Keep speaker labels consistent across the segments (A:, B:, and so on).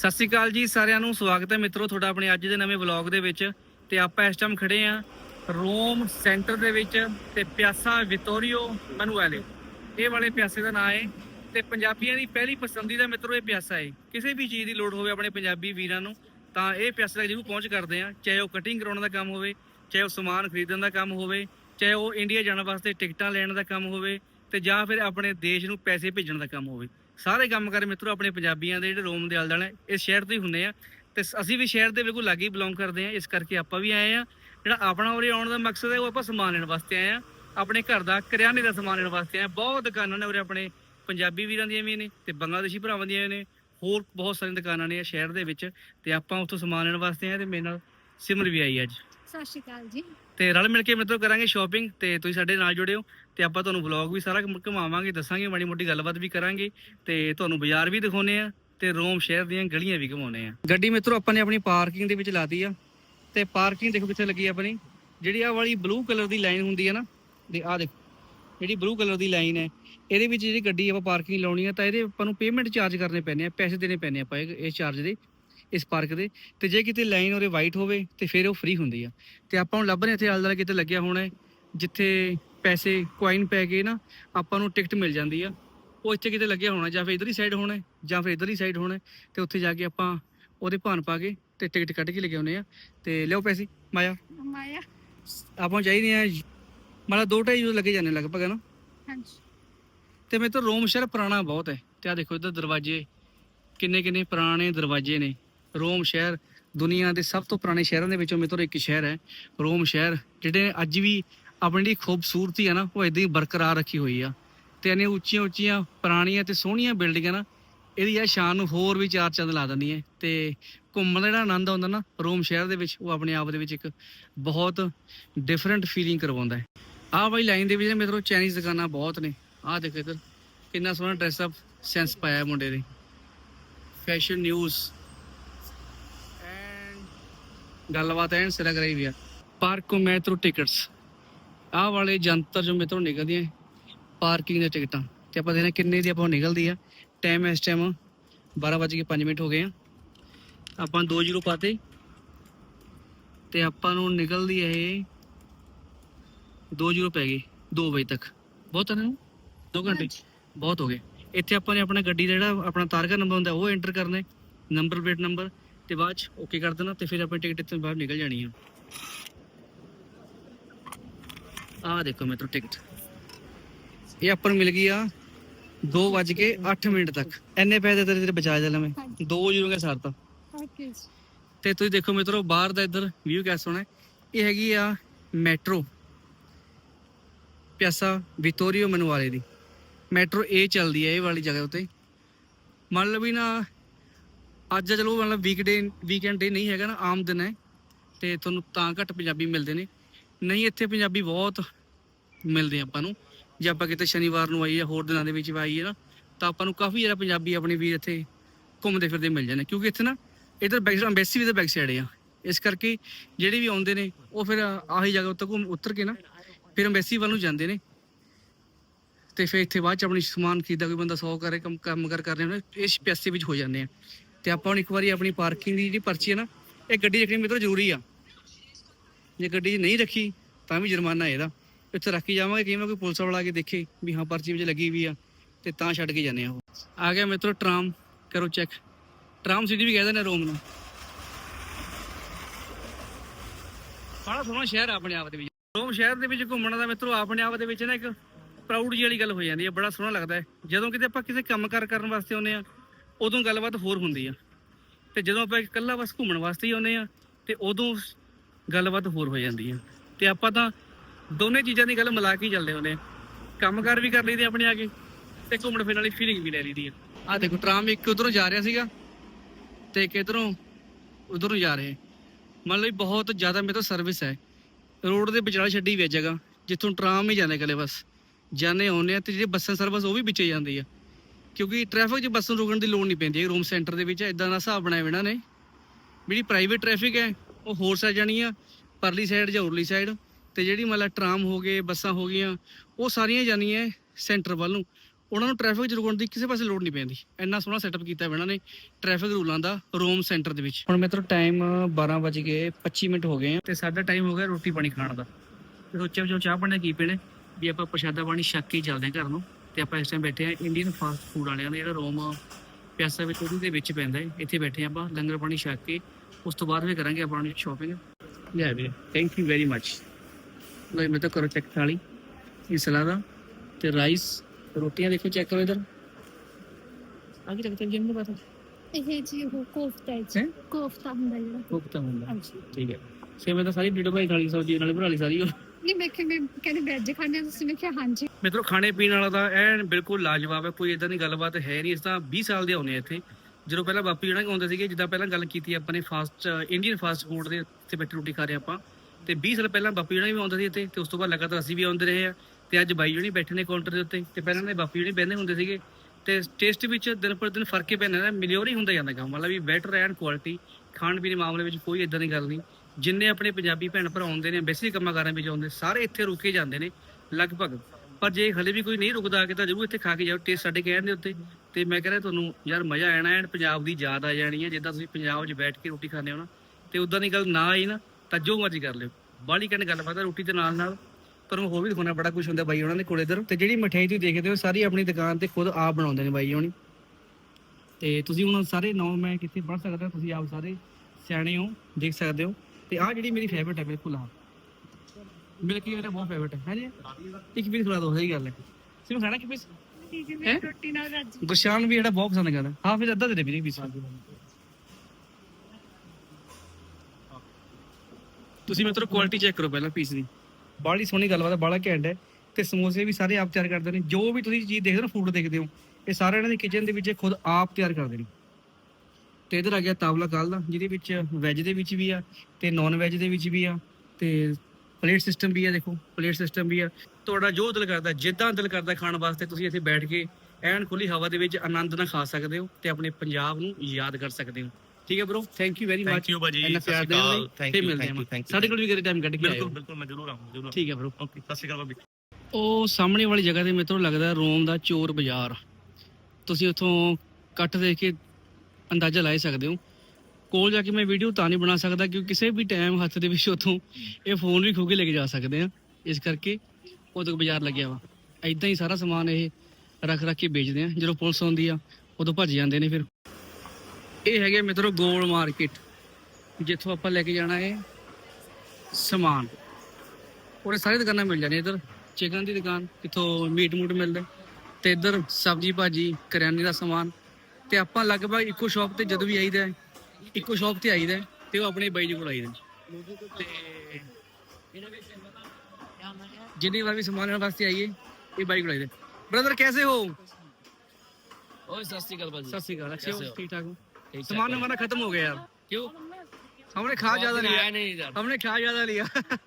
A: ਸਤਿ ਸ਼੍ਰੀ ਅਕਾਲ ਜੀ, ਸਾਰਿਆਂ ਨੂੰ ਸਵਾਗਤ ਹੈ ਮਿੱਤਰੋ ਤੁਹਾਡਾ ਆਪਣੇ ਅੱਜ ਦੇ ਨਵੇਂ ਵਲੌਗ ਦੇ ਵਿੱਚ ਤੇ ਆਪਾਂ ਇਸ ਟਾਈਮ ਖੜੇ ਆ ਰੋਮ ਸੈਂਟਰ ਦੇ ਵਿੱਚ ਤੇ ਪਿਆਸਾ ਵਿਟੋਰੀਓ ਮਨੂਐਲੇ ਇਹ ਵਾਲੇ ਪਿਆਸੇ ਦਾ ਨਾਮ ਹੈ ਤੇ ਪੰਜਾਬੀਆਂ ਦੀ ਪਹਿਲੀ ਪਸੰਦੀਦਾ ਮਿੱਤਰੋ ਇਹ ਪਿਆਸਾ ਹੈ ਕਿਸੇ ਵੀ ਚੀਜ਼ ਦੀ ਲੋੜ ਹੋਵੇ ਆਪਣੇ ਪੰਜਾਬੀ ਵੀਰਾਂ ਨੂੰ, ਤਾਂ ਇਹ ਪਿਆਸੇ ਤੱਕ ਜ਼ਰੂਰ ਪਹੁੰਚ ਕਰਦੇ ਆ ਚਾਹੇ ਉਹ ਕਟਿੰਗ ਕਰਾਉਣ ਦਾ ਕੰਮ ਹੋਵੇ, ਚਾਹੇ ਉਹ ਸਮਾਨ ਖਰੀਦਣ ਦਾ ਕੰਮ ਹੋਵੇ, ਚਾਹੇ ਉਹ ਇੰਡੀਆ ਜਾਣ ਵਾਸਤੇ ਟਿਕਟਾਂ ਲੈਣ ਦਾ ਕੰਮ ਹੋਵੇ ਤੇ ਜਾਂ ਫਿਰ ਆਪਣੇ ਦੇਸ਼ ਨੂੰ ਪੈਸੇ ਭੇਜਣ ਦਾ ਕੰਮ ਹੋਵੇ। ਸਾਰੇ ਕੰਮ ਕਰ ਮਿੱਤਰੋ ਆਪਣੇ ਪੰਜਾਬੀਆਂ ਦੇ ਜਿਹੜੇ ਰੋਮ ਦੇ ਆਲੇ-ਦੁਆਲੇ ਇਸ ਸ਼ਹਿਰ ਤੋਂ ਹੀ ਹੁੰਦੇ ਆ। ਤੇ ਅਸੀਂ ਵੀ ਸ਼ਹਿਰ ਦੇ ਬਿਲਕੁਲ ਲਾਗੇ ਬਿਲੋਂਗ ਕਰਦੇ ਆ ਇਸ ਕਰਕੇ ਆਪਾਂ ਵੀ ਆਏ ਆ। ਜਿਹੜਾ ਆਪਣਾ ਉਰੇ ਆਉਣ ਦਾ ਮਕਸਦ ਹੈ ਉਹ ਆਪਾਂ ਸਮਾਨ ਲੈਣ ਵਾਸਤੇ ਆਏ ਆ। ਆਪਣੇ ਘਰ ਦਾ ਕਰਿਆਨੇ ਦਾ ਸਮਾਨ ਲੈਣ ਵਾਸਤੇ ਆਏ ਬਹੁਤ ਦੁਕਾਨਾਂ ਨੇ ਉਰੇ ਆਪਣੇ ਪੰਜਾਬੀ ਵੀਰਾਂ ਦੀਆਂ ਵੀ ਨੇ ਤੇ ਬੰਗਲਾਦੇਸ਼ੀ ਭਰਾਵਾਂ ਦੀਆਂ ਵੀ ਨੇ। ਹੋਰ ਬਹੁਤ ਸਾਰੀਆਂ ਦੁਕਾਨਾਂ ਨੇ ਸ਼ਹਿਰ ਦੇ ਵਿੱਚ ਤੇ ਆਪਾਂ ਉੱਥੋਂ ਸਮਾਨ ਲੈਣ ਵਾਸਤੇ ਆਏ ਤੇ ਮੇਰੇ ਨਾਲ ਸਿਮਰ ਵੀ ਆਈ ਅੱਜ।
B: ਸਤਿ ਸ਼੍ਰੀ ਅਕਾਲ ਜੀ।
A: ਤੇ ਰਲ ਮਿਲ ਕੇ ਮਿੱਤਰੋ ਕਰਾਂਗੇ ਸ਼ਾਪਿੰਗ ਤੇ ਤੁਸੀਂ ਸਾਡੇ ਨਾਲ ਜੁੜਿਓ ਤੇ ਆਪਾਂ ਤੁਹਾਨੂੰ ਵਲੌਗ ਵੀ ਸਾਰਾ ਘੁਮ- ਘੁਮਾਵਾਂਗੇ, ਦੱਸਾਂਗੇ, ਮਾੜੀ ਮੋਟੀ ਗੱਲਬਾਤ ਵੀ ਕਰਾਂਗੇ, ਤੇ ਤੁਹਾਨੂੰ ਬਾਜ਼ਾਰ ਵੀ ਦਿਖਾਉਨੇ ਆ ਤੇ ਰੋਮ ਸ਼ਹਿਰ ਦੀਆਂ ਗਲੀਆਂ ਵੀ ਘੁਮਾਉਨੇ ਆ ਗੱਡੀ ਮਿੱਤਰੋ, ਆਪਾਂ ਨੇ ਆਪਣੀ ਪਾਰਕਿੰਗ ਦੇ ਵਿੱਚ ਲਾਤੀ ਆ, ਤੇ ਪਾਰਕਿੰਗ ਦੇਖੋ ਕਿੱਥੇ ਲੱਗੀ ਆ ਆਪਣੀ। ਜਿਹੜੀ ਆ ਵਾਲੀ ਬਲੂ ਕਲਰ ਦੀ ਲਾਈਨ ਹੁੰਦੀ ਹੈ ਨਾ, ਤੇ ਆ ਦੇਖੋ, ਜਿਹੜੀ ਬਲੂ ਕਲਰ ਦੀ ਲਾਈਨ ਹੈ, ਇਹਦੇ ਵਿੱਚ ਜਿਹੜੀ ਗੱਡੀ ਆਪਾਂ ਪਾਰਕਿੰਗ ਲਾਉਣੀ ਆ, ਤਾਂ ਇਹਦੇ ਆਪਾਂ ਨੂੰ ਪੇਮੈਂਟ ਚਾਰਜ ਕਰਨੇ ਪੈਣੇ ਆ, ਪੈਸੇ ਦੇਣੇ ਪੈਣੇ ਆਪਾਂ ਇਹ ਚਾਰਜ ਦੇ, ਇਸ ਪਾਰਕ ਦੇ। ਤੇ ਜੇ ਕਿਤੇ ਲਾਈਨ ਉਹਦੇ ਵਾਈਟ ਹੋਵੇ, ਤੇ ਫਿਰ ਉਹ ਫ੍ਰੀ ਹੁੰਦੀ ਆ। ਤੇ ਆਪਾਂ ਨੂੰ ਲੱਭ ਰਹੇ ਇੱਥੇ, ਆਲੇ ਦੁਆਲੇ ਕਿਤੇ ਲੱਗਿਆ ਹੋਣਾ ਜਿੱਥੇ ਪੈਸੇ ਕੁਆਇਨ ਪੈ ਕੇ ਨਾ ਆਪਾਂ ਨੂੰ ਟਿਕਟ ਮਿਲ ਜਾਂਦੀ ਆ। ਉਹ ਇੱਥੇ ਕਿਤੇ ਲੱਗਿਆ ਹੋਣਾ ਜਾਂ ਫਿਰ ਇਧਰਲੀ ਸਾਈਡ ਹੋਣਾ ਜਾਂ ਫਿਰ ਇਧਰਲੀ ਸਾਈਡ ਹੋਣਾ ਤੇ ਉੱਥੇ ਜਾ ਕੇ ਆਪਾਂ ਉਹਦੇ ਭਾਨ ਪਾ ਕੇ ਤੇ ਟਿਕਟ ਕੱਢ ਕੇ ਲੈ ਕੇ ਆਉਨੇ ਆ। ਤੇ ਲਿਓ ਪੈਸੇ ਮਾਇਆ।
B: ਮਾਇਆ।
A: ਆਪਾਂ ਨੂੰ ਚਾਹੀਦੇ ਆ ਮਤਲਬ ਦੋ ਢਾਈ ਯੂਰੋ ਲੱਗੇ ਜਾਂਦੇ ਲਗਭਗ ਨਾ
B: ਹਾਂਜੀ।
A: ਤੇ ਮੇਰੇ ਤੋਂ ਰੋਮ ਸ਼ਹਿਰ ਪੁਰਾਣਾ ਬਹੁਤ ਹੈ। ਤੇ ਆ ਦੇਖੋ ਇੱਧਰ ਦਰਵਾਜ਼ੇ ਕਿੰਨੇ ਕਿੰਨੇ ਪੁਰਾਣੇ ਦਰਵਾਜ਼ੇ ਨੇ। ਰੋਮ ਸ਼ਹਿਰ ਦੁਨੀਆ ਦੇ ਸਭ ਤੋਂ ਪੁਰਾਣੇ ਸ਼ਹਿਰਾਂ ਦੇ ਵਿੱਚੋਂ ਮੇਰੇ ਤੋਂ ਇੱਕ ਸ਼ਹਿਰ ਹੈ। ਰੋਮ ਸ਼ਹਿਰ ਜਿਹੜੇ ਅੱਜ ਵੀ ਆਪਣੀ ਜਿਹੜੀ ਖੂਬਸੂਰਤੀ ਆ ਨਾ, ਉਹ ਇਦਾਂ ਹੀ ਬਰਕਰਾਰ ਰੱਖੀ ਹੋਈ ਆ। ਤੇ ਇਹਨੇ ਉੱਚੀਆਂ ਉੱਚੀਆਂ ਪੁਰਾਣੀਆਂ ਤੇ ਸੋਹਣੀਆਂ ਬਿਲਡਿੰਗਾਂ ਨਾ, ਇਹਦੀ ਆ ਸ਼ਾਨ ਨੂੰ ਹੋਰ ਵੀ ਚਾਰ ਚੰਦ ਲਾ ਦਿੰਦੀਆਂ। ਤੇ ਘੁੰਮਣ ਦਾ ਜਿਹੜਾ ਆਨੰਦ ਆਉਂਦਾ ਨਾ, ਰੋਮ ਸ਼ਹਿਰ ਦੇ ਵਿੱਚ, ਉਹ ਆਪਣੇ ਆਪ ਦੇ ਵਿੱਚ ਇੱਕ ਬਹੁਤ ਡਿਫਰੈਂਟ ਫੀਲਿੰਗ ਕਰਵਾਉਂਦਾ ਹੈ। ਆਹ ਵਾਲੀ ਲਾਈਨ ਦੇ ਵਿੱਚ ਮੇਰੇ ਤੋਂ ਚਾਈਨੀਜ਼ ਦੁਕਾਨਾਂ ਬਹੁਤ ਨੇ। ਆਹ ਦੇਖੋ ਇੱਧਰ, ਕਿੰਨਾ ਸੋਹਣਾ ਡਰੈਸ ਅਪ ਸੈਂਸ ਪਾਇਆ ਮੁੰਡੇ ਨੇ। ਫੈਸ਼ਨ ਨਿਊਜ਼ ਐਂਡ ਗੱਲਬਾਤ ਐਂਡ ਸਿਰਾ ਕਰਾਈ ਵੀ ਆ। ਪਾਰਕੋ ਮੈਟਰੋ ਟਿਕਟਸ ਆਹ ਵਾਲੇ ਜੰਤਰ ਜੋ ਮੇਤੋਂ ਨਿਕਲਦੀਆਂ ਪਾਰਕਿੰਗ ਦੀਆਂ ਟਿਕਟਾਂ ਤੇ ਆਪਾਂ ਦੇਖਣਾ ਕਿੰਨੇ ਦੀ ਆਪਾਂ ਨਿਕਲਦੀ ਆ। ਟਾਈਮ ਇਸ ਟਾਈਮ 12:05 ਮਿੰਟ ਹੋ ਗਏ ਆ। ਆਪਾਂ 2 ਜ਼ੀਰੋ ਪਾਤੇ ਤੇ ਆਪਾਂ ਨੂੰ ਨਿਕਲਦੀ ਹੈ ਇਹ 2 ਜ਼ੀਰੋ ਪੈ ਗਏ 2 ਵਜੇ ਤੱਕ। ਬਹੁਤ ਹੈ ਨਾ? 2 ਘੰਟੇ। ਬਹੁਤ ਹੋ ਗਏ। ਇੱਥੇ ਆਪਾਂ ਨੇ ਆਪਣਾ ਗੱਡੀ ਦਾ ਜਿਹੜਾ ਆਪਣਾ ਤਾਰਗਾ ਨੰਬਰ ਹੁੰਦਾ ਉਹ ਐਂਟਰ ਕਰਨਾ ਹੈ ਨੰਬਰ ਪਲੇਟ ਨੰਬਰ ਤੇ ਬਾਅਦ ਚ ਓਕੇ ਕਰ ਦੇਣਾ ਤੇ ਫਿਰ ਆਪਣੀ ਟਿਕਟ ਇੱਥੋਂ ਬਾਹਰ ਨਿਕਲ ਜਾਣੀ ਆ। ਆਹ ਦੇਖੋ ਮੇਤਰੋ ਟਿਕਟ। ਇਹ ਆਪਾਂ ਨੂੰ ਮਿਲ ਗਈ ਆ 2:08 ਮਿੰਟ ਤੱਕ। ਐਨੇ ਪੈਸੇ ਤੇਰੇ ਤੇਰੇ ਬਚਾ ਜਾਣਾ ਮੈਂ। 2 ਜ਼ੀਰੋ ਕੇ ਸਰਤਾ। ਤੇ ਤੁਸੀਂ ਦੇਖੋ ਮਿੱਤਰੋ ਬਾਹਰ ਦਾ ਇੱਧਰ ਵਿਊ ਕਿਆ ਸੋਹਣਾ ਇਹ ਹੈਗੀ ਆ ਮੈਟਰੋ। ਪਿਆਸਾ ਵਿਟੋਰੀਓ ਮਨਵਾਲੇ ਦੀ। ਮੈਟਰੋ ਇਹ ਚੱਲਦੀ ਹੈ ਇਹ ਵਾਲੀ ਜਗ੍ਹਾ ਉੱਤੇ। ਮੰਨ ਲਓ ਵੀ ਨਾ ਅੱਜ ਚਲੋ ਮਤਲਬ ਵੀਕਡੇ ਵੀਕਐਂਡ ਡੇ ਨਹੀਂ ਹੈਗਾ ਨਾ ਆਮ ਦਿਨ ਹੈ। ਤੇ ਤੁਹਾਨੂੰ ਤਾਂ ਘੱਟ ਪੰਜਾਬੀ ਮਿਲਦੇ ਨੇ। ਨਹੀਂ, ਇੱਥੇ ਪੰਜਾਬੀ ਬਹੁਤ ਮਿਲਦੇ ਆਪਾਂ ਨੂੰ। ਜੇ ਆਪਾਂ ਕਿਤੇ ਸ਼ਨੀਵਾਰ ਨੂੰ ਆਈਏ ਜਾਂ ਹੋਰ ਦਿਨਾਂ ਦੇ ਵਿੱਚ ਆਈਏ ਨਾ, ਤਾਂ ਆਪਾਂ ਨੂੰ ਕਾਫੀ ਜ਼ਿਆਦਾ ਪੰਜਾਬੀ ਆਪਣੇ ਵੀਰ ਇੱਥੇ ਘੁੰਮਦੇ ਫਿਰਦੇ ਮਿਲ ਜਾਂਦੇ ਕਿਉਂਕਿ ਇੱਥੇ ਨਾ, ਇਧਰ ਬੈਕ ਅੰਬੈਸੀ ਵੀ ਦੇ ਬੈਕ ਸਾਈਡ ਆ। ਇਸ ਕਰਕੇ ਜਿਹੜੇ ਵੀ ਆਉਂਦੇ ਨੇ, ਉਹ ਫਿਰ ਆਹੀ ਜਗ੍ਹਾ ਉੱਤੇ ਘੁੰਮ, ਉਤਰ ਕੇ ਨਾ, ਫਿਰ ਅੰਬੈਸੀ ਵੱਲ ਨੂੰ ਜਾਂਦੇ ਨੇ। ਤੇ ਫਿਰ ਇੱਥੇ ਬਾਅਦ ਚ ਆਪਣੀ ਸਮਾਨ ਖਰੀਦਾ ਕੋਈ ਬੰਦਾ 100 ਕਰੇ, ਕੰਮ ਕੰਮ ਕਰ ਕਰ ਰਹੇ ਨੇ ਇਸ ਪੈਸੇ ਵਿੱਚ ਹੋ ਜਾਂਦੇ ਆ। ਤੇ ਆਪਾਂ ਹੁਣ ਇੱਕ ਵਾਰੀ ਆਪਣੀ ਪਾਰਕਿੰਗ ਦੀ ਜਿਹੜੀ ਪਰਚੀ ਹੈ ਨਾ, ਇਹ ਗੱਡੀ ਰੱਖਣੀ ਮੇਰੇ ਤੋਂ ਜ਼ਰੂਰੀ ਆ। ਜੇ ਗੱਡੀ 'ਚ ਨਹੀਂ ਰੱਖੀ, ਤਾਂ ਵੀ ਜੁਰਮਾਨਾ ਹੈ ਇਹਦਾ। ਇੱਥੇ ਰੱਖੀ ਜਾਵਾਂਗੇ ਕਿਵੇਂ ਕੋਈ ਪੁਲਿਸ ਵਾਲਾ ਆ ਕੇ ਦੇਖੇ ਵੀ ਹਾਂ, ਪਰਚੀ ਵਿੱਚ ਲੱਗੀ ਵੀ ਆ, ਤੇ ਤਾਂ ਛੱਡ ਕੇ ਜਾਂਦੇ ਆ ਉਹ। ਆ ਗਿਆ ਮਿੱਤਰੋ ਟਰਾਮ, ਕਰੋ ਚੈੱਕ। ਟਰਾਮ ਸਿਟੀ ਵੀ ਕਹਿੰਦੇ ਨੇ ਰੋਮ ਨੂੰ। ਬੜਾ ਸੋਹਣਾ ਸ਼ਹਿਰ ਆ ਆਪਣੇ ਆਪ ਦੇ ਵਿੱਚ। ਰੋਮ ਸ਼ਹਿਰ ਦੇ ਵਿੱਚ ਘੁੰਮਣ ਦਾ ਮਿੱਤਰੋ, ਆਪਣੇ ਆਪ ਦੇ ਵਿੱਚ ਨਾ ਇੱਕ ਪ੍ਰਾਊਡ ਜਿਹੀ ਵਾਲੀ ਗੱਲ ਹੋ ਜਾਂਦੀ ਹੈ ਬੜਾ ਸੋਹਣਾ ਲੱਗਦਾ ਹੈ। ਜਦੋਂ ਕਿਤੇ ਆਪਾਂ ਕਿਸੇ ਕੰਮ ਕਾਰ ਕਰਨ ਵਾਸਤੇ ਆਉਂਦੇ ਆ, ਉਦੋਂ ਗੱਲਬਾਤ ਹੋਰ ਹੁੰਦੀ ਆ। ਤੇ ਜਦੋਂ ਆਪਾਂ ਇਕੱਲਾ ਬਸ ਘੁੰਮਣ ਵਾਸਤੇ ਹੀ ਆਉਂਦੇ ਆ, ਤੇ ਉਦੋਂ ਗੱਲਬਾਤ ਹੋਰ ਹੋ ਜਾਂਦੀ ਹੈ ਤੇ ਆਪਾਂ ਤਾਂ ਦੋਨੇ ਚੀਜ਼ਾਂ ਦੀ ਗੱਲ ਮਿਲਾ ਕੇ ਹੀ ਚੱਲਦੇ ਹੁੰਦੇ ਆ। ਕੰਮਕਾਰ ਵੀ ਕਰ ਲਈਦੇ ਆਪਣੇ ਆ ਕੇ, ਤੇ ਘੁੰਮਣ ਫਿਰਨ ਵਾਲੀ ਫੀਲਿੰਗ ਵੀ ਲੈ ਲਈਦੀ ਆ। ਆ ਦੇਖੋ ਟਰਾਮ ਇੱਕ ਉਧਰੋਂ ਜਾ ਰਿਹਾ ਸੀਗਾ, ਤੇ ਇੱਕ ਇੱਧਰੋਂ, ਉਧਰੋਂ ਜਾ ਰਹੇ। ਮੰਨ ਲਓ ਵੀ ਬਹੁਤ ਜ਼ਿਆਦਾ ਮੇਰੇ ਤੋਂ ਸਰਵਿਸ ਹੈ। ਰੋਡ ਦੇ ਵਿਚਾਲੇ ਛੱਡੀ ਵੀ ਹੈ ਜਗ੍ਹਾ, ਜਿੱਥੋਂ ਟਰਾਮ ਹੀ ਜਾਂਦੇ ਇਕੱਲੇ ਬਸ। ਜਾਣੇ ਆਉਂਦੇ ਆ ਤੇ ਜਿਹੜੀ ਬੱਸਾਂ ਸਰਵਿਸ ਉਹ ਵੀ ਵਿੱਚੇ ਜਾਂਦੀ ਆ। ਕਿਉਂਕਿ ਟ੍ਰੈਫਿਕ 'ਚ ਬੱਸ ਨੂੰ ਰੁਕਣ ਦੀ ਲੋੜ ਨਹੀਂ ਪੈਂਦੀ ਰੂਮ ਸੈਂਟਰ ਦੇ ਵਿੱਚ ਇਦਾਂ ਦਾ ਹਿਸਾਬ ਬਣਾਇਆ ਇਹਨਾਂ ਨੇ। ਜਿਹੜੀ ਪ੍ਰਾਈਵੇਟ ਟ੍ਰੈਫਿਕ ਹੈ ਉਹ ਹੋਰ ਸਾਈਡ ਜਾਣੀ ਪਰਲੀ ਸਾਈਡ ਜਾਂ ਉਰਲੀ ਸਾਈਡ ਤੇ ਜਿਹੜੀ ਮਤਲਬ ਟਰਾਮ ਹੋ ਗਏ, ਬੱਸਾਂ ਹੋ ਗਈਆਂ, ਉਹ ਸਾਰੀਆਂ ਜਾਣੀਆਂ ਸੈਂਟਰ ਵੱਲ ਨੂੰ। ਉਹਨਾਂ ਨੂੰ ਟ੍ਰੈਫਿਕ 'ਚ ਦੀ ਕਿਸੇ ਪਾਸੇ ਲੋੜ ਨਹੀਂ ਪੈਂਦੀ। ਇੰਨਾ ਸੋਹਣਾ ਸੈਟਅਪ ਕੀਤਾ ਹੈ ਇਹਨਾਂ ਨੇ ਟ੍ਰੈਫਿਕ ਰੂਲਾਂ ਦਾ ਰੋਮ ਸੈਂਟਰ ਦੇ ਵਿੱਚ। ਹੁਣ ਮੇਤਰੋ ਟਾਈਮ 12 ਵਜ ਗਏ 25 ਮਿੰਟ ਹੋ ਗਏ ਤੇ ਸਾਡਾ ਟਾਈਮ ਹੋ ਗਿਆ ਰੋਟੀ ਪਾਣੀ ਖਾਣ ਦਾ। ਤੇ ਸੋਚਿਆ ਵੀ ਜੋ ਚਾਹ ਪਾਣੀ ਕੀ ਪੀਣੇ, ਵੀ ਆਪਾਂ ਪ੍ਰਸ਼ਾਦਾ ਪਾਣੀ ਛੱਕ ਕੇ ਹੀ ਚੱਲਦੇ ਹਾਂ ਘਰ ਨੂੰ। ਤੇ ਆਪਾਂ ਇਸ ਟਾਈਮ ਬੈਠੇ ਆ ਇੰਡੀਅਨ ਫਾਸਟ ਫੂਡ ਵਾਲਿਆਂ ਦਾ ਜਿਹੜਾ ਰੋਮ ਪਿਆਸਾ ਵਿੱਚ ਉਹਦੇ ਦੇ ਵਿੱਚ ਪੈਂਦਾ ਹੈ। ਇੱਥੇ ਬੈਠੇ ਆਪਾਂ ਲੰਗਰ ਪਾਣੀ ਛੱਕ ਕੇ ਉਸ ਤੋਂ ਬਾਅਦ ਵੀ ਕਰਾਂਗੇ ਆਪਾਂ ਸ਼ਾਪਿੰਗ ਲੈ ਵੀ ਥੈਂਕ ਯੂ ਵੈਰੀ ਮੱਚ ਲੋ ਮੈਂ ਤਾਂ ਕਰੋ ਚੈੱਕ ਥਾਲੀ ਇਹ ਸਲਾਦਾ ਤੇ ਰਾਈਸ ਰੋਟੀਆਂ ਦੇਖੋ ਚੈੱਕ ਕਰੋ ਇਧਰ। ਆਗੇ ਤੱਕ ਚੱਲ ਜਿੰਨੂੰ ਪਤਾ
B: ਇਹ ਜੀ ਉਹ ਕੋਫਤਾ ਹੈ ਕੋਫਤਾ ਹੁੰਦਾ ਜਿਹੜਾ।
A: ਕੋਫਤਾ ਹੁੰਦਾ। ਠੀਕ ਹੈ। ਸੇ ਮੈਂ ਤਾਂ ਸਾਰੀ ਡਿਟੋ ਭਾਈ ਖਾਲੀ ਸਬਜ਼ੀ ਨਾਲ ਬਣਾ ਲਈ ਸਾਰੀ ਉਹ।
B: ਨਹੀਂ ਮੈਂ ਕਿ ਮੈਂ ਕਹਿੰਦੇ ਵੈਜ ਖਾਣੇ ਆ, ਤੁਸੀਂ ਮੈਂ ਕਿਹਾ ਹਾਂਜੀ।
A: ਮਿੱਤਰੋ ਖਾਣੇ ਪੀਣ ਵਾਲਾ ਤਾਂ ਐਨ ਬਿਲਕੁਲ ਲਾਜਵਾਬ ਹੈ ਕੋਈ ਇਦਾਂ ਦੀ ਗੱਲਬਾਤ ਹੈ ਨਹੀਂ ਇਸ ਤਾਂ 20 ਸਾਲ ਦੇ ਆਉਨੇ ਇੱਥੇ। ਜਦੋਂ ਪਹਿਲਾਂ ਬਾਪੂ ਜਿਹੜਾ ਆਉਂਦੇ ਸੀਗੇ ਜਿੱਦਾਂ ਪਹਿਲਾਂ ਗੱਲ ਕੀਤੀ ਆਪਾਂ ਨੇ ਫਾਸਟ ਇੰਡੀਅਨ ਫਾਸਟ ਫੂਡ ਦੇ ਉੱਤੇ ਬੈਠੇ ਰੋਟੀ ਖਾ ਰਹੇ ਆਪਾਂ ਤੇ 20 ਸਾਲ ਪਹਿਲਾਂ ਬਾਪੂ ਜਿਹੜਾ ਵੀ ਆਉਂਦਾ ਸੀ ਇੱਥੇ ਤੇ ਉਸ ਤੋਂ ਬਾਅਦ ਲਗਾਤਾਰ ਅਸੀਂ ਵੀ ਆਉਂਦੇ ਰਹੇ ਆ ਤੇ ਅੱਜ ਬਾਈ ਜਿਹੜੀ ਬੈਠੇ ਨੇ ਕਾਊਂਟਰ ਦੇ ਉੱਤੇ ਤੇ ਪਹਿਲਾਂ ਨੇ ਬਾਪੂ ਜਿਹੜੇ ਬਹਿੰਦੇ ਹੁੰਦੇ ਸੀਗੇ ਤੇ ਟੇਸਟ ਵਿੱਚ ਦਿਨ ਪਰ ਦਿਨ ਫ਼ਰਕ ਹੀ ਪੈਂਦਾ ਹੈ ਮਿਲਿਓਰ ਹੀ ਹੁੰਦਾ ਜਾਂਦਾ ਗਾ ਮਤਲਬ ਵੀ ਬੈਟਰ ਐਂਡ ਕੁਆਲਿਟੀ ਖਾਣ ਪੀਣ ਦੇ ਮਾਮਲੇ ਵਿੱਚ ਕੋਈ ਇਦਾਂ ਦੀ ਗੱਲ ਨਹੀਂ। ਜਿੰਨੇ ਆਪਣੇ ਪੰਜਾਬੀ ਭੈਣ ਭਰਾ ਆਉਂਦੇ ਨੇ ਬੇਸਿਕ ਕੰਮਾਂ ਕਾਰਾਂ ਵਿੱਚ ਆਉਂਦੇ, ਸਾਰੇ ਇੱਥੇ ਰੁਕੇ ਜਾਂਦੇ ਨੇ, ਲਗਭਗ। ਪਰ ਜੇ ਹਲੇ ਵੀ ਕੋਈ ਨਹੀਂ ਰੁਕਦਾ ਕਿ ਤਾਂ ਜ਼ਰੂਰ ਇੱਥੇ ਖਾ ਕੇ ਜਾਓ ਟੇਸਟ ਸਾਡੇ ਕਹਿਣ ਦੇ ਉੱਤੇ। ਤੇ ਮੈਂ ਕਹਿ ਰਿਹਾ ਤੁਹਾਨੂੰ, ਯਾਰ ਮਜ਼ਾ ਆਣਾ ਐਂਡ ਪੰਜਾਬ ਦੀ ਯਾਦ ਆ ਜਾਣੀ ਹੈ ਜਿੱਦਾਂ ਤੁਸੀਂ ਪੰਜਾਬ 'ਚ ਬੈਠ ਕੇ ਰੋਟੀ ਖਾਂਦੇ ਹੋ ਨਾ, ਤੇ ਉਦਾਂ ਦੀ ਗੱਲ ਨਾ ਆਈ ਨਾ, ਤਾਂ ਜੋ ਮਰਜ਼ੀ ਕਰ ਲਿਓ। ਬਾਹਲੀ ਕਹਿੰਦੇ ਗੱਲਬਾਤ ਹੈ ਰੋਟੀ ਦੇ ਨਾਲ ਨਾਲ। ਤੁਹਾਨੂੰ ਹੋਰ ਵੀ ਦਿਖਾਉਣਾ, ਬੜਾ ਕੁਝ ਹੁੰਦਾ ਬਾਈ ਉਹਨਾਂ ਦੇ ਕੋਲ ਇਧਰ। ਤੇ ਜਿਹੜੀ ਮਠਿਆਈ ਤੁਸੀਂ ਦੇਖਦੇ ਹੋ, ਸਾਰੀ ਆਪਣੀ ਦੁਕਾਨ ਤੇ ਖੁਦ ਆਪ ਬਣਾਉਂਦੇ ਨੇ ਬਾਈ ਹੋਣੀ। ਤੇ ਤੁਸੀਂ ਹੁਣ ਸਾਰੇ ਨੌ, ਮੈਂ ਕਿੱਥੇ ਪੜ ਸਕਦੇ ਹੋ ਤੁਸੀਂ ਆਪ ਸਾਰੇ ਸਿਆਣੇ ਹੋ, ਦੇਖ ਸਕਦੇ ਹੋ। ਤੇ ਆਹ ਜਿਹੜੀ ਮੇਰੀ ਫੇਵਰਟ ਹੈ, ਬਿਲਕੁਲ ਆ ਮੇਰੇ ਮੇਰਾ ਬਹੁਤ ਫੇਵਰਟ ਹੈ। ਹਾਂਜੀ ਇੱਕ ਵੀ ਥੋੜਾ ਦੋ ਸਹੀ ਗੱਲ ਹੈ। ਸਿਰਫ ਖਾਣਾ ਕਿ ਪੀਸ
B: ਹੈਂ? ਰੋਟੀ ਨਾਲ ਰੱਜ
A: ਗੁਸ਼ਾਨ ਵੀ ਜਿਹੜਾ ਬਹੁਤ ਪਸੰਦ ਕਰਦਾ। ਹਾਂ, ਫਿਰ ਅੱਧਾ ਦੇ ਦੇ ਵੀਰੇ ਪੀਸ ਤੁਸੀਂ ਮੇਰੇ ਕੁਆਲਿਟੀ ਚੈੱਕ ਕਰੋ ਪਹਿਲਾਂ ਪੀਸ ਦੀ। ਬਾਹਲੀ ਸੋਹਣੀ ਗੱਲਬਾਤ ਹੈ ਬਾਹਲਾ ਘੈਂਟ ਹੈ। ਤੇ ਸਮੋਸੇ ਵੀ ਸਾਰੇ ਆਪ ਤਿਆਰ ਕਰਦੇ ਨੇ। ਜੋ ਵੀ ਤੁਸੀਂ ਚੀਜ਼ ਦੇਖਦੇ ਹੋ ਫੂਡ ਦੇਖਦੇ ਹੋ, ਇਹ ਸਾਰੇ ਇਹਨਾਂ ਦੀ ਕਿਚਨ ਦੇ ਵਿੱਚ ਇਹ ਖੁਦ ਆਪ ਤਿਆਰ ਕਰਦੇ ਨੇ। ਤੇ ਇਧਰ ਆ ਗਿਆ ਤਾਵਲਾ ਕੱਲ ਦਾ ਜਿਹਦੇ ਵਿੱਚ ਵੈਜ ਦੇ ਵਿੱਚ ਵੀ ਆ ਤੇ ਨਾਨ ਵੈਜ ਦੇ ਵਿੱਚ ਵੀ ਆ ਤੇ ਪਲੇਟ ਸਿਸਟਮ ਵੀ ਆ ਦੇਖੋ ਪਲੇਟ ਸਿਸਟਮ ਵੀ ਆ। ਤੁਹਾਡਾ ਜੋ ਦਿਲ ਕਰਦਾ ਜਿੱਦਾਂ ਦਿਲ ਕਰਦਾ ਖਾਣ ਵਾਸਤੇ ਤੁਸੀਂ ਇੱਥੇ ਬੈਠ ਕੇ ਐਨ ਖੁੱਲੀ ਹਵਾ ਦੇ ਵਿੱਚ ਆਨੰਦ ਨਾਲ ਖਾ ਸਕਦੇ ਹੋ ਤੇ ਆਪਣੇ ਪੰਜਾਬ ਨੂੰ ਯਾਦ ਕਰ ਸਕਦੇ ਹੋ। ਠੀਕ ਹੈ bro thank you very much
C: thank you ਭਾਜੀ।
A: ਇੰਨਾ ਪਿਆਰ
C: ਸ਼੍ਰੀ
A: ਦੇਣ ਲਈ
C: ਥੈਂਕ ਯੂ
A: ਮਿਲਦੇ
C: ਥੈਂਕ
A: ਹਾਂ ਸਾਡੇ ਕੋਲ ਵੀ ਕਰੇ ਟਾਈਮ ਕੱਢ ਕੇ ਆਇਓ
C: ਬਿਲਕੁਲ ਬਿਲਕੁਲ ਮੈਂ ਜ਼ਰੂਰ ਆਉਂਗਾ ਜ਼ਰੂਰ
A: ਠੀਕ ਹੈ ਬ్రో
C: ਓਕੇ ਸਤਿ ਸ਼੍ਰੀ ਅਕਾਲ ਭਾਬੀ।
A: ਉਹ ਸਾਹਮਣੇ ਵਾਲੀ ਜਗ੍ਹਾ ਤੇ ਮੈਨੂੰ ਲੱਗਦਾ ਰੋਮ ਦਾ ਚੋਰ ਬਾਜ਼ਾਰ। ਤੁਸੀਂ ਉੱਥੋਂ ਕੱਟ ਦੇਖ ਕੇ ਅੰਦਾਜ਼ਾ ਲਾ ਹੀ ਸਕਦੇ ਹੋ। ਕੋਲ ਜਾ ਕੇ ਮੈਂ ਵੀਡੀਓ ਤਾਂ ਨਹੀਂ ਬਣਾ ਸਕਦਾ ਕਿਉਂਕਿ ਕਿਸੇ ਵੀ ਟਾਈਮ ਹੱਥ ਦੇ ਵਿੱਚ ਉੱਥੋਂ ਇਹ ਫੋਨ ਵੀ ਖੋ ਕੇ ਲੈ ਕੇ ਜਾ ਸਕਦੇ ਆ। ਇਸ ਕਰਕੇ ਉਦੋਂ ਬਾਜ਼ਾਰ ਲੱਗਿਆ ਵਾ। ਐਦਾਂ ਹੀ ਸਾਰਾ ਸਮਾਨ ਇਹ ਰੱਖ ਰੱਖ ਕੇ ਵੇਚਦੇ ਆ। ਜਦੋਂ ਪੁਲਿਸ ਆਉਂਦੀ ਆ, ਉਦੋਂ ਭੱਜ ਜਾਂਦੇ ਨੇ ਫਿਰ। ਇਹ ਹੈਗੇ ਮਿੱਤਰੋ ਗੋਲ ਮਾਰਕੀਟ। ਜਿੱਥੋਂ ਆਪਾਂ ਲੈ ਕੇ ਜਾਣਾ ਹੈ ਸਮਾਨ। ਉਹਦੇ ਸਾਰੇ ਦੁਕਾਨਾਂ ਮਿਲ ਜਾਂਦੀਆਂ ਇੱਧਰ। ਚਿਕਨ ਦੀ ਦੁਕਾਨ, ਕਿੱਥੋਂ ਮੀਟ ਮੂਟ ਮਿਲਦਾ। ਤੇ ਇੱਧਰ ਸਬਜੀ ਭਾਜੀ, ਕਰਿਆਨੇ ਦਾ ਸਮਾਨ। ਤੇ ਆਪਾਂ ਲਗਭਗ ਇੱਕੋ ਸ਼ਾਪ ਤੇ ਜਦੋਂ ਵੀ ਆਈਦਾ ਹੈ, ਇੱਕੋ ਸ਼ਾਪ ਤੇ ਆਈਦਾ ਹੈ, ਤੇ ਉਹ ਆਪਣੇ ਬਾਈ ਜੀ ਕੋਲ ਆਈਦਾ ਤੇ ਜਿੰਨੀ ਵਾਰ ਵੀ ਸਮਾਨ ਲੈਣ ਵਾਸਤੇ ਆਈਏ ਇਹ ਬਾਈ ਕੋਲ ਆਈਦਾ ਬ੍ਰਦਰ कैसे हो
D: ओए सत श्रीकाल भाजी
A: सत श्री अकाल अच्छे
D: कैसे
A: हो
D: हो?
A: ठीक ठाक हो
D: ठीक
A: सामान
D: ठाक
A: हमारा खत्म हो गया यार
D: क्यों
A: हमने खा ज्यादा लिया
D: आया नहीं इधर
A: हमने खा ज्यादा लिया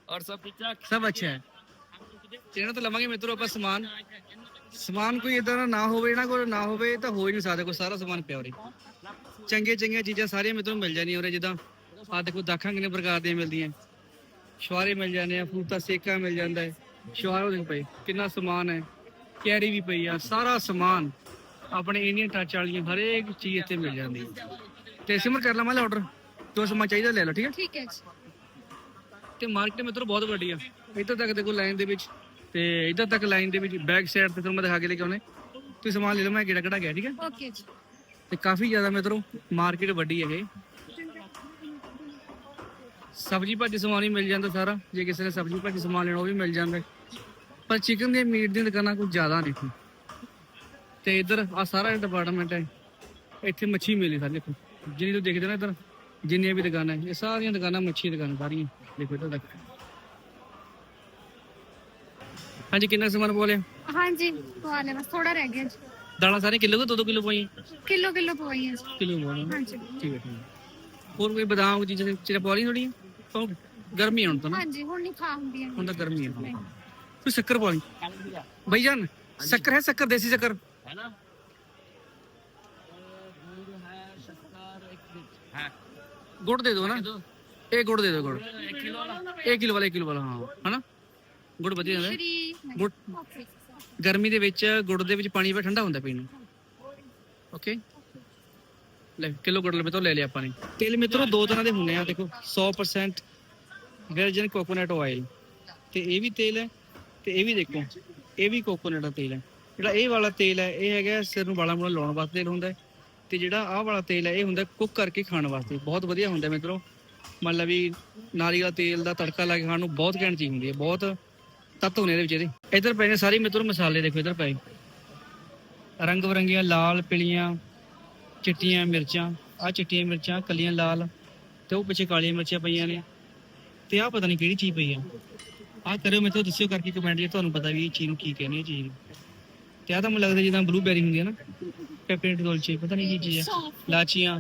D: और सब ठीक ठाक
A: ਸਭ ਅੱਛਾ ਹੈ ਇਹਨਾਂ ਤੋਂ ਲਵਾਂਗੇ ਮਿੱਤਰੋ ਆਪਾਂ ਸਮਾਨ ਸਮਾਨ ਕੋਈ ਇਦਾਂ ਦਾ ਨਾ ਹੋਵੇ ਨਾ ਕੋਈ ਨਾ ਹੋਵੇ ਤਾਂ ਹੋ ਹੀ ਨਹੀਂ ਸਕਦਾ ਕੋਈ ਸਾਰਾ ਸਮਾਨ ਪਿਆ ਉਰੇ। ਚੰਗੇ ਚੰਗੀਆਂ ਚੀਜ਼ਾਂ ਸਾਰੀਆਂ ਮਿੱਤਰੋਂ ਮਿਲ ਜਾਂਦੀਆਂ ਉਰੇ ਜਿੱਦਾਂ ਆ ਦੇਖੋ ਦਾਖਾਂ ਕਿੰਨੇ ਪ੍ਰਕਾਰ ਦੀਆਂ ਮਿਲਦੀਆਂ। ਸ਼ਵਾਰੇ ਮਿਲ ਜਾਂਦੇ ਆ ਫਰੂਟਾ ਸੇਕਾ ਮਿਲ ਜਾਂਦਾ ਹੈ। ਸ਼ਵਾਰੇ ਦੇਖ ਪਈ ਕਿੰਨਾ ਸਮਾਨ ਹੈ ਕੈਰੀ ਵੀ ਪਈ ਆ ਸਾਰਾ ਸਮਾਨ ਆਪਣੇ ਇੰਡੀਅਨ ਟੱਚ ਵਾਲੀਆਂ ਹਰੇਕ ਚੀਜ਼ ਇੱਥੇ ਮਿਲ ਜਾਂਦੀ ਹੈ। ਤੇ ਸਿਮਰ ਕਰ ਲਾ ਮੈਂ ਆਰਡਰ ਜੋ ਸਮਾਨ ਚਾਹੀਦਾ ਲੈ ਲਓ ਠੀਕ ਹੈ?
B: ਠੀਕ ਹੈ ਜੀ।
A: ਤੇ ਮਾਰਕੀਟ ਮਿੱਤਰੋ ਬਹੁਤ ਵੱਡੀ ਆ। ਇੱਧਰ ਤੱਕ ਦੇਖੋ ਲਾਈਨ ਦੇ ਵਿੱਚ ਤੇ ਇੱਧਰ ਤੱਕ ਲਾਈਨ ਦੇ ਵਿੱਚ ਬੈਕ ਸਾਈਡ ਤੇ ਤੁਹਾਨੂੰ ਮੈਂ ਦਿਖਾ ਕੇ ਲੈ ਕੇ ਆਉਣੇ। ਤੁਸੀਂ ਸਮਾਨ ਲੈ ਲਓ ਮੈਂ ਕਿਹੜਾ ਕਿਹੜਾ ਗਿਆ ਠੀਕ ਹੈ?
B: ਓਕੇ ਜੀ।
A: ਤੇ ਕਾਫੀ ਜ਼ਿਆਦਾ ਮਿੱਤਰੋ ਮਾਰਕੀਟ ਵੱਡੀ ਹੈ ਇਹ ਸਬਜੀ ਭਾਜੀ ਸਮਾਨ ਹੀ ਮਿਲ ਜਾਂਦਾ ਸਾਰਾ। ਜੇ ਕਿਸੇ ਨੇ ਸਬਜੀ ਭਾਜੀ ਸਮਾਨ ਲੈਣਾ ਉਹ ਵੀ ਮਿਲ ਜਾਂਦਾ। ਪਰ ਚਿਕਨ ਦੇ ਮੀਟ ਦੀਆਂ ਦੁਕਾਨਾਂ ਕੁਝ ਜ਼ਿਆਦਾ ਨਹੀਂ ਤੇ ਇੱਧਰ ਆ ਸਾਰਾ ਡਿਪਾਰਟਮੈਂਟ ਹੈ। ਇੱਥੇ ਮੱਛੀ ਮਿਲੀ ਸਾਰੇ ਦੇਖੋ। ਜਿੰਨੀ ਤੁਸੀਂ ਦੇਖਦੇ ਹੋ ਨਾ ਇੱਧਰ ਜਿੰਨੀਆਂ ਵੀ ਦੁਕਾਨਾਂ ਹੈ, ਇਹ ਸਾਰੀਆਂ ਦੁਕਾਨਾਂ ਮੱਛੀ ਦੁਕਾਨਾਂ ਸਾਰੀਆਂ। ਦੇਖੋ ਇੱਧਰ ਤੱਕ। ਹਾਂਜੀ ਕਿੰਨਾ ਸਮਾਨ ਬੋਲਿਆ
B: ਹਾਂਜੀ ਪਵਾ ਲੈ ਬਸ ਥੋੜਾ ਰਹਿ ਗਿਆ ਜੀ
A: ਦਾਲਾਂ ਸਾਰੇ ਕਿਲੋ ਕੋ ਦੋ ਦੋ ਕਿਲੋ ਪਾਈਆਂ
B: ਕਿਲੋ ਕਿਲੋ ਪਵਾਈਆਂ ਜੀ
A: ਕਿਲੋ ਬੋਲਿਆ
B: ਹਾਂਜੀ
A: ਠੀਕ ਹੈ ਠੀਕ ਹੈ ਹੋਰ ਕੋਈ ਬਦਾਮ ਚੀਜ਼ਾਂ ਚੀਜ਼ਾਂ ਪਾ ਲਈ ਥੋੜੀ ਪਾਓ ਗਰਮੀ ਹੈ ਹੁਣ ਤਾਂ ਨਾ
B: ਹਾਂਜੀ ਹੁਣ ਨਹੀਂ ਖਾ ਹੁੰਦੀਆਂ
A: ਹੁਣ ਤਾਂ ਗਰਮੀ ਹੈ ਤੂੰ ਸ਼ੱਕਰ ਪਾ ਲਈ ਭਾਈ ਜਾਨ ਸ਼ੱਕਰ ਹੈ ਸ਼ੱਕਰ ਦੇਸੀ ਸ਼ੱਕਰ
D: है ना गुड़ है शक्कर एक मिनट है
A: ਗੁੜ ਦੇ ਦਿਓ ਨਾ
D: दो
A: ਇਹ ਗੁੜ ਦੇ ਦਿਓ ਗੁੜ
D: एक किलो वाला
A: 1 ਕਿਲੋ ਵਾਲਾ 1 ਕਿਲੋ ਵਾਲਾ ਹਾਂ ਹਨਾ ਗੁੜ ਵਧੀਆ ਹੁੰਦਾ।
B: ਸ਼੍ਰੀ
A: ਗੁੜ ਗਰਮੀ ਦੇ ਵਿੱਚ ਗੁੜ ਦੇ ਵਿੱਚ ਪਾਣੀ ਪਾ ਠੰਡਾ ਹੁੰਦਾ ਪੀਣ ਨੂੰ। ਓਕੇ ਲੈ ਕਿਲੋ ਗੁੜ ਲਵੇ ਤੋਂ ਲੈ ਲਿਆ ਆਪਾਂ ਨੇ। ਤੇਲ ਮਿੱਤਰੋ ਦੋ ਤਰ੍ਹਾਂ ਦੇ ਹੁੰਦੇ ਆ ਦੇਖੋ 100% ਵਰਜਨ ਕੋਕੋਨਟ ਆਇਲ ਤੇ ਇਹ ਵੀ ਤੇਲ ਹੈ ਤੇ ਇਹ ਵੀ ਦੇਖੋ ਇਹ ਵੀ ਕੋਕੋਨਟ ਦਾ ਤੇਲ ਹੈ। ਜਿਹੜਾ ਇਹ ਵਾਲਾ ਤੇਲ ਹੈ ਇਹ ਹੈਗਾ ਸਿਰ ਨੂੰ ਵਾਲਾਂ ਨੂੰ ਲਾਉਣ ਵਾਸਤੇ ਤੇਲ ਹੁੰਦਾ ਹੈ। ਤੇ ਜਿਹੜਾ ਆਹ ਵਾਲਾ ਤੇਲ ਹੈ ਇਹ ਹੁੰਦਾ ਕੁੱਕ ਕਰਕੇ ਖਾਣ ਵਾਸਤੇ। ਬਹੁਤ ਵਧੀਆ ਹੁੰਦਾ ਮਿੱਤਰੋ। ਮੰਨ ਲਾ ਵੀ ਨਾਰੀਅਲ ਤੇਲ ਦਾ ਤੜਕਾ ਲਾ ਕੇ ਖਾਣ ਨੂੰ ਬਹੁਤ ਘੈਂਟ ਚੀਜ਼ ਹੁੰਦੀ ਹੈ ਬਹੁਤ ਤੱਤ ਹੁੰਦੇ ਇਹਦੇ ਵਿੱਚ ਇਹਦੇ। ਇੱਧਰ ਪਏ ਨੇ ਸਾਰੇ ਮਿੱਤਰੋ ਮਸਾਲੇ ਦੇਖੋ, ਇੱਧਰ ਪਏ। ਰੰਗ ਬਰੰਗੀਆਂ, ਲਾਲ, ਪੀਲੀਆਂ, ਚਿੱਟੀਆਂ, ਮਿਰਚਾਂ ਆ ਚਿੱਟੀਆਂ ਮਿਰਚਾਂ, ਕੱਲੀਆਂ ਲਾਲ ਤੇ ਉਹ ਪਿੱਛੇ ਕਾਲੀਆਂ ਮਿਰਚਾਂ ਪਈਆਂ ਨੇ ਤੇ ਆ ਪਤਾ ਨਹੀਂ ਕਿਹੜੀ ਚੀਜ਼ ਪਈ ਆ। ਆ ਕਰਿਓ ਮੈਨੂੰ ਦੱਸਿਓ ਕਰਕੇ ਕਮੈਂਟ ਜੇ ਤੁਹਾਨੂੰ ਪਤਾ ਵੀ ਇਹ ਚੀਜ਼ ਨੂੰ ਕੀ ਕਹਿੰਦੇ ਇਹ ਚੀਜ਼। ਨੂੰ ਤੇ ਆ ਤਾਂ ਮੈਨੂੰ ਲੱਗਦਾ ਜਿੱਦਾਂ ਬਲੂਬੈਰੀ ਹੁੰਦੀ ਹੈ ਨਾ ਪੈਪਰੇਟ ਡੋਲਚੇ ਪਤਾ ਨਹੀਂ ਕੀ ਚੀਜ਼ ਆ। ਲਾਚੀਆਂ,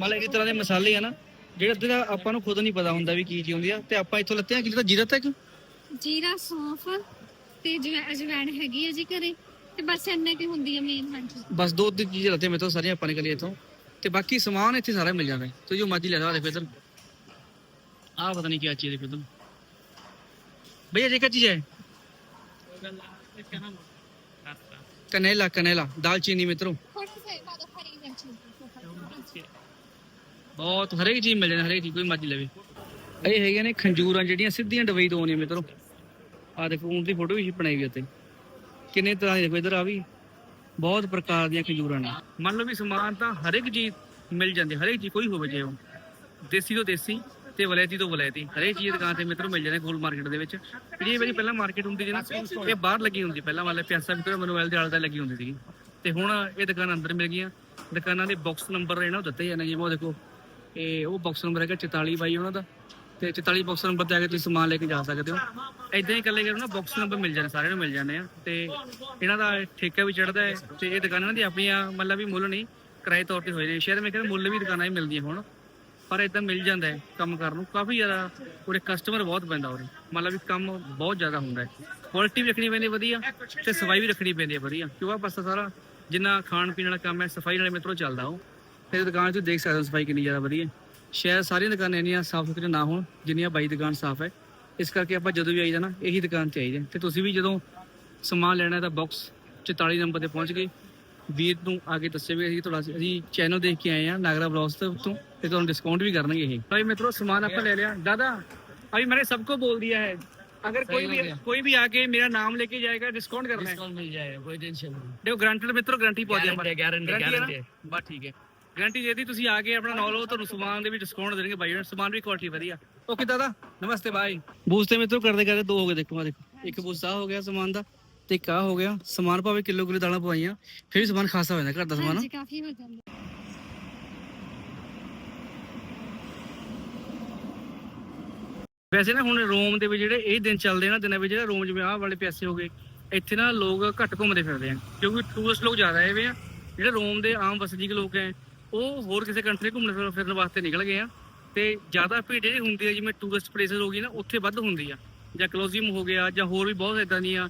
A: ਮਤਲਬ ਇਸ ਤਰ੍ਹਾਂ ਦੇ ਮਸਾਲੇ ਆ ਨਾ, ਜਿਹੜੇ ਅੱਧੇ ਆਪਾਂ ਨੂੰ ਖੁਦ ਨਹੀਂ ਪਤਾ ਹੁੰਦਾ ਵੀ ਕੀ ਚੀਜ਼ ਹੁੰਦੀ ਆ। ਤੇ ਆਪਾਂ ਇੱਥੋਂ ਲੱਤੇ ਆ ਕਿ ਤਾਂ ਜੀਰਾ ਤੱਕ
B: ਜੀਰਾ ਸੌਂਫ ਤੇ ਜਵੈ- ਅਜਵਾਇਣ ਹੈਗੀ ਹੈ ਜੀ ਘਰੇ ਤੇ ਬਸ ਇੰਨਾ ਕੀ ਹੁੰਦੀ ਹੈ ਮੇਨ ਹਾਂਜੀ
A: ਬਸ ਦੋ ਤਿੰਨ ਚੀਜ਼ਾਂ ਲੱਤੇ ਮੇਰੇ ਤੋਂ ਸਾਰੀਆਂ ਆਪਾਂ ਨੇ ਕਰੀ ਇੱਥੋਂ ਤੇ ਬਾਕੀ ਸਮਾਨ ਇੱਥੇ ਸਾਰਾ ਮਿਲ ਜਾਂਦਾ ਹੈ ਤੂੰ ਜੋ ਮਰਜ਼ੀ ਲੈ ਲਾ ਦੇਖੋ ਇਧਰ ਆਹ ਪਤਾ ਨਹੀਂ ਕੀ ਚੀਜ਼ ਦੇਖੋ ਇਧਰ भैया ये क्या चीज है कनेला कनेला दालचीनी मित्रों
B: ਥੋੜਾ ਸੇ ਬਾਅਦ ਹਰੀ ਮਿਰਚ
A: ਬਹੁਤ ਹਰੇਕ ਚੀਜ਼ ਮਿਲ ਜਾਂਦੀ ਹਰੇਕ ਚੀਜ਼ ਕੋਈ ਮਰਜ਼ੀ ਲਵੇ ਇਹ ਹੈਗੀਆਂ ਨੇ ਖੰਜੂਰਾਂ ਜਿਹੜੀਆਂ ਸਿੱਧੀਆਂ ਡਬਈ ਤੋਂ ਆਉਂਦੀਆਂ ਮਿੱਤਰੋ ਆ ਦੇਖੋ ਉਹਨਾਂ ਦੀ ਫੋਟੋ ਵੀ ਬਣਾਈ ਵੀ ਉੱਤੇ। ਕਿੰਨੇ ਤਰ੍ਹਾਂ ਦੀ ਦੇਖੋ, ਇਧਰ ਆ ਵੀ ਬਹੁਤ ਪ੍ਰਕਾਰ ਦੀਆਂ ਖਜੂਰਾਂ ਨੇ। ਮੰਨ ਲਓ ਵੀ ਸਮਾਨ ਤਾਂ ਹਰੇਕ ਚੀਜ਼ ਮਿਲ ਜਾਂਦੀ, ਹਰੇਕ ਚੀਜ਼ ਕੋਈ ਹੋਵੇ ਜੇ ਉਹ। ਦੇਸੀ ਤੋਂ ਦੇਸੀ ਤੇ ਵਲੈਤੀ ਤੋਂ ਵਲੈਤੀ, ਹਰੇਕ ਚੀਜ਼ ਦੁਕਾਨ ਤੇ ਮਿੱਤਰੋ ਮਿਲ ਜਾਂਦੇ ਗੋਲ ਮਾਰਕੀਟ ਦੇ ਵਿੱਚ। ਜਿਹੜੀ ਮੇਰੀ ਪਹਿਲਾਂ ਮਾਰਕੀਟ ਹੁੰਦੀ ਸੀ ਨਾ, ਇਹ ਬਾਹਰ ਲੱਗੀ ਹੁੰਦੀ ਪਹਿਲਾਂ ਵਾਲੇ ਪਿਆਸਾ ਵਿਕਟੋਰੀਆ ਮਨੋਵੈਲ ਦੇ ਆਲੇ ਦਾ ਲੱਗੀ ਹੁੰਦੀ ਸੀ। ਤੇ ਹੁਣ ਇਹ ਦੁਕਾਨ ਅੰਦਰ ਮਿਲ ਗਈਆਂ। ਦੁਕਾਨਾਂ ਦੇ ਬਾਕਸ ਨੰਬਰ ਇਹਨਾਂ ਦਿੱਤੇ ਜਾਂਦੇ, ਜਿਵੇਂ ਉਹ ਦੇਖੋ, ਇਹ ਉਹ ਬਾਕਸ ਨੰਬਰ ਹੈਗਾ 44 ਬਾਈ ਉਹਨਾਂ ਦਾ। ਤੇ 44 ਬਾਕਸ ਨੰਬਰ ਤੇ ਆ ਕੇ ਤੁਸੀਂ ਸਮਾਨ ਲੈ ਕੇ ਜਾ ਸਕਦੇ ਹੋ। ਇਦਾਂ ਹੀ ਇਕੱਲੇ ਕਰੋ ਨਾ ਬਾਕਸ ਨੰਬਰ ਮਿਲ ਜਾਣੇ, ਸਾਰਿਆਂ ਨੂੰ ਮਿਲ ਜਾਂਦੇ ਆ। ਤੇ ਇਹਨਾਂ ਦਾ ਠੇਕਾ ਵੀ ਚੜਦਾ ਹੈ ਤੇ ਇਹ ਦੁਕਾਨਾਂ ਦੀ ਆਪਣੀਆਂ ਮਤਲਬ ਵੀ ਮੁੱਲ ਨਹੀਂ, ਕਿਰਾਏ ਤੌਰ ਤੇ ਹੋਏ ਨੇ। ਸ਼ਹਿਰ ਮੈਂ ਮੁੱਲ ਵੀ ਦੁਕਾਨਾਂ ਹੀ ਮਿਲਦੀਆਂ ਹੁਣ, ਪਰ ਇਦਾਂ ਮਿਲ ਜਾਂਦਾ ਹੈ ਕੰਮ ਕਰਨ ਨੂੰ। ਕਾਫੀ ਜ਼ਿਆਦਾ ਉਹਦੇ ਕਸਟਮਰ ਬਹੁਤ ਪੈਂਦਾ ਉਹਦੇ ਮਤਲਬ ਵੀ ਕੰਮ ਬਹੁਤ ਜ਼ਿਆਦਾ ਹੁੰਦਾ ਹੈ। ਕੁਆਲਿਟੀ ਵੀ ਰੱਖਣੀ ਪੈਂਦੀ ਵਧੀਆ ਤੇ ਸਫ਼ਾਈ ਵੀ ਰੱਖਣੀ ਪੈਂਦੀ ਹੈ ਵਧੀਆ। ਕਿਉਂਕਿ ਪਾਸਾ ਸਾਰਾ ਜਿੰਨਾ ਖਾਣ ਪੀਣ ਵਾਲਾ ਕੰਮ ਹੈ, ਸਫ਼ਾਈ ਨਾਲ ਮਿੱਤਰੋ ਚੱਲਦਾ ਉਹ। ਫਿਰ ਦੁਕਾਨ 'ਚ ਦੇਖ ਸਕਦੇ ਹੋ ਸਫ਼ਾਈ ਕਿੰਨੀ ਜ਼ਿਆਦਾ ਵਧੀਆ ਸ਼ਾਇਦ ਸਾਰੀਆਂ ਦੁਕਾਨਾਂ ਇੰਨੀਆਂ ਸਾਫ਼ ਸੁਥਰੀਆਂ ਨਾ ਹੋਣ ਜਿੰਨੀਆਂ ਬਾਈ ਦੁਕਾਨ ਸਾਫ਼ ਹੈ ਇਸ ਕਰਕੇ ਆਪਾਂ ਜਦੋਂ ਵੀ ਆਈਦਾ ਨਾ ਇਹੀ ਦੁਕਾਨ ਤੇ ਆਈਦਾ ਤੇ ਤੁਸੀਂ ਵੀ ਜਦੋਂ ਸਮਾਨ ਲੈਣਾ ਹੈ ਤਾਂ ਬਾਕਸ 44 ਨੰਬਰ ਤੇ ਪਹੁੰਚ ਗਏ ਵੀਰ ਨੂੰ ਆ ਕੇ ਦੱਸਿਓ ਵੀ ਅਸੀਂ ਤੁਹਾਡਾ ਅਸੀਂ ਚੈਨਲ ਦੇਖ ਕੇ ਆਏ ਆ ਨਾਗਰਾ ਬਲੌਗਸ ਤੋਂ ਤੋਂ ਤੇ ਤੁਹਾਨੂੰ ਡਿਸਕਾਊਂਟ ਵੀ ਕਰਨਗੇ ਇਹ ਭਾਈ ਮਿੱਤਰੋ ਸਮਾਨ ਆਪਾਂ ਲੈ ਲਿਆ ਦਾਦਾ अभी मैंने सबको बोल दिया है अगर कोई भी कोई भी आके मेरा नाम लेके जाएगा डिस्काउंट करना है
D: डिस्काउंट मिल जाएगा कोई टेंशन नहीं
A: देखो गारंटेड मित्रों गारंटी पहुंच
D: गारंटी गारंटी गारंटी
A: ਬਸ ਠੀਕ ਹੈ ਗਾਰੰਟੀ ਦੇ ਦੀ ਤੁਸੀਂ ਆ ਕੇ ਆਪਣਾ ਨਾਲ ਲਓ ਤੁਹਾਨੂੰ ਸਮਾਨ ਦੇ ਵੀ ਡਿਸਕਾਊਂਟ ਦੇਣਗੇ ਬਾਈ ਸਮਾਨ ਵੀ ਕੁਆਲਿਟੀ ਵਧੀਆ। ਓਕੇ ਦਾਦਾ ਨਮਸਤੇ ਬਾਈ ਬੂਸ ਤੇ ਮਿੱਤਰੋ ਕਰਦੇ ਕਰਦੇ ਦੋ ਹੋ ਗਏ ਦੇਖੋ ਆ ਦੇਖੋ। ਇੱਕ ਬੂਸ ਹੋ ਗਿਆ ਸਮਾਨ ਦਾ ਤੇ ਆ ਹੋ ਗਿਆ। ਸਮਾਨ ਭਾਵੇਂ ਕਿਲੋ ਕਿਲੋ ਦਾਣਾ ਪਵਾਈਆਂ ਫਿਰ ਵੀ ਸਮਾਨ ਖਾਸਾ ਹੋ ਜਾਂਦਾ ਘਰ ਦਾ ਸਮਾਨ।
B: ਹਾਂਜੀ ਕਾਫੀ ਹੋ ਜਾਂਦਾ।
A: ਵੈਸੇ ਨਾ ਹੁਣ ਰੋਮ ਦੇ ਵਿੱਚ ਜਿਹੜੇ ਇਹ ਦਿਨ ਚੱਲਦੇ ਨਾ ਦਿਨਾਂ ਵਿੱਚ ਜਿਹੜਾ ਰੋਮ ਜਿਵੇਂ ਆਹ ਵਾਲੇ ਪਿਆਸੇ ਹੋ ਗਏ ਇੱਥੇ ਨਾ ਲੋਕ ਘੱਟ ਘੁੰਮਦੇ ਫਿਰਦੇ ਆ ਕਿਉਂਕਿ ਟੂਰਿਸਟ ਲੋਕ ਜ਼ਿਆਦਾ ਆਏ ਹੋਏ ਆ। ਜਿਹੜੇ ਰੋਮ ਦੇ ਆਮ ਵਸਨੀਕ ਲੋਕ ਐ ਉਹ ਹੋਰ ਕਿਸੇ ਕੰਟਰੀ ਘੁੰਮਣ ਫਿਰਨ ਵਾਸਤੇ ਨਿਕਲ ਗਏ ਆ। ਤੇ ਜ਼ਿਆਦਾ ਭੀੜ ਜਿਹੜੀ ਹੁੰਦੀ ਹੈ ਜਿਵੇਂ ਟੂਰਿਸਟ ਪਲੇਸਸ ਹੋ ਗਈ ਨਾ, ਉੱਥੇ ਵੱਧ ਹੁੰਦੀ ਆ। ਜਾਂ ਕਲੋਜ਼ੀਅਮ ਹੋ ਗਿਆ, ਜਾਂ ਹੋਰ ਵੀ ਬਹੁਤ ਇਦਾਂ ਦੀਆਂ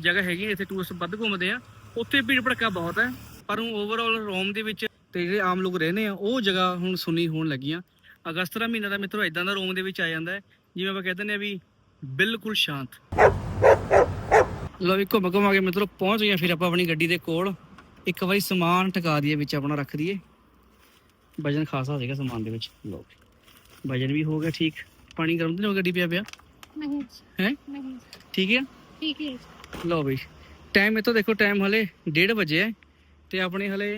A: ਜਗ੍ਹਾ ਹੈਗੀਆਂ, ਇੱਥੇ ਟੂਰਿਸਟ ਵੱਧ ਘੁੰਮਦੇ ਆ। ਉੱਥੇ ਭੀੜ ਭੜਕਾ ਬਹੁਤ ਹੈ ਪਰ ਉਹ ਓਵਰਆਲ ਰੋਮ ਦੇ ਵਿੱਚ ਤੇ ਜਿਹੜੇ ਆਮ ਲੋਕ ਰਹਿੰਦੇ ਆ, ਉਹ ਜਗ੍ਹਾ ਹੁਣ ਸੁਣੀ ਹੋਣ ਲੱਗੀਆਂ। ਅਗਸਤ ਦਾ ਮਹੀਨਾ ਦਾ ਮਿੱਤਰੋ ਇਦਾਂ ਦਾ ਰੋਮ ਦੇ ਵਿੱਚ ਆ ਜਾਂਦਾ ਹੈ, ਜਿਵੇਂ ਆਪਾਂ ਕਹਿੰਦੇ ਨੇ ਵੀ ਬਿਲਕੁਲ ਸ਼ਾਂਤ। ਲੋ ਵੀ ਘੁੰਮ ਘੁੰਮ ਕੇ ਮਿੱਤਰੋ ਪਹੁੰਚ ਗਏ ਫਿਰ ਆਪਾਂ ਆਪਣੀ ਗੱਡੀ ਦੇ ਕੋਲ। ਇੱਕ ਵਾਰੀ ਸਮਾਨ ਟਿਕਾ ਦਈਏ, ਵਿੱਚ ਆਪਣਾ ਰੱਖ ਦਈਏ। ਵਜਨ ਖਾਸਾ ਜਾਏਗਾ ਸਮਾਨ ਦੇ ਵਿੱਚ। ਲੋ ਵਜਨ ਵੀ ਹੋ ਗਿਆ ਠੀਕ। ਪਾਣੀ ਗਰਮ ਤੇ ਹੋ ਗੱਡੀ ਪਿਆ ਪਿਆ?
B: ਨਹੀਂ
A: ਹੈ?
B: ਨਹੀਂ।
A: ਠੀਕ ਹੈ
B: ਠੀਕ ਹੈ ਜੀ।
A: ਲਓ ਬਈ ਟਾਈਮ ਇਤੋਂ ਦੇਖੋ ਟਾਈਮ ਹਲੇ 1:30 ਵਜੇ ਹੈ ਤੇ ਆਪਣੇ ਹਲੇ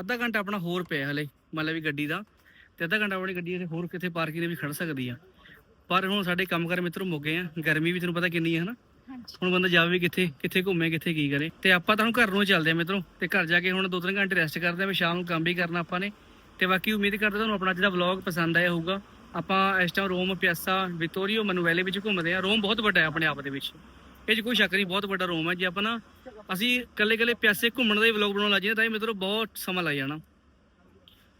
A: ਅੱਧਾ ਘੰਟਾ ਆਪਣਾ ਹੋਰ ਪਿਆ ਹਲੇ ਮਤਲਬ ਵੀ ਗੱਡੀ ਦਾ। ਤੇ ਅੱਧਾ ਘੰਟਾ ਆਪਣੀ ਗੱਡੀ ਇੱਥੇ ਹੋਰ ਕਿਤੇ ਪਾਰਕਿੰਗ ਦੇ ਵੀ ਖੜ ਸਕਦੀ ਆ। ਪਰ ਹੁਣ ਸਾਡੇ ਕੰਮ ਕਰ ਮਿੱਤਰੋ ਮੁੱਕ ਗਏ ਆ ਗਰਮੀ ਵੀ ਤੈਨੂੰ ਪਤਾ ਕਿੰਨੀ ਹੈ ਹਨਾ?
B: ਹਾਂਜੀ।
A: ਹੁਣ ਬੰਦਾ ਜਾਵੇ ਵੀ ਕਿੱਥੇ ਕਿੱਥੇ ਘੁੰਮੇ ਕਿੱਥੇ ਕੀ ਕਰੇ। ਤੇ ਆਪਾਂ ਤਾਂ ਹੁਣ ਘਰ ਨੂੰ ਚੱਲਦੇ ਆ ਮਿੱਤਰੋ। ਤੇ ਘਰ ਜਾ ਕੇ ਹੁਣ 2-3 ਘੰਟੇ ਰੈਸਟ ਕਰਦੇ ਆ ਵੀ ਸ਼ਾਮ ਨੂੰ ਕੰਮ ਵੀ ਕਰਨਾ ਆਪਾਂ ਨੇ। ਤੇ ਬਾਕੀ ਉਮੀਦ ਕਰਦੇ ਤੁਹਾਨੂੰ ਆਪਣਾ ਜਿਹੜਾ ਵਲੌਗ ਪਸੰਦ ਆਇਆ ਹੋਊਗਾ। ਆਪਾਂ ਇਸ ਟਾਈਮ ਰੋਮ, ਪਿਆਸਾ ਵਿਕਟੋਰੀਓ ਮਨੂਵੈਲੇ ਵਿੱਚ ਘੁੰਮਦੇ ਆ ਰੋਮ ਬਹੁਤ ਵੱਡਾ ਹੈ ਆਪਣੇ ਆਪ ਦੇ ਵਿੱਚ। ਇਹ 'ਚ ਕੋਈ ਸ਼ੱਕ ਨਹੀਂ, ਬਹੁਤ ਵੱਡਾ ਰੋਮ ਹੈ। ਜੇ ਆਪਾਂ ਨਾ, ਅਸੀਂ ਕੱਲੇ ਕੱਲੇ ਪਿਆਸੇ ਘੁੰਮਣ ਦਾ ਹੀ ਵਲੌਗ ਬਣਾਉਣ ਲੱਗ ਤਾਂ ਇਹ ਮਿੱਤਰੋ ਬਹੁਤ ਸਮਾਂ ਲੱਗ ਜਾਣਾ।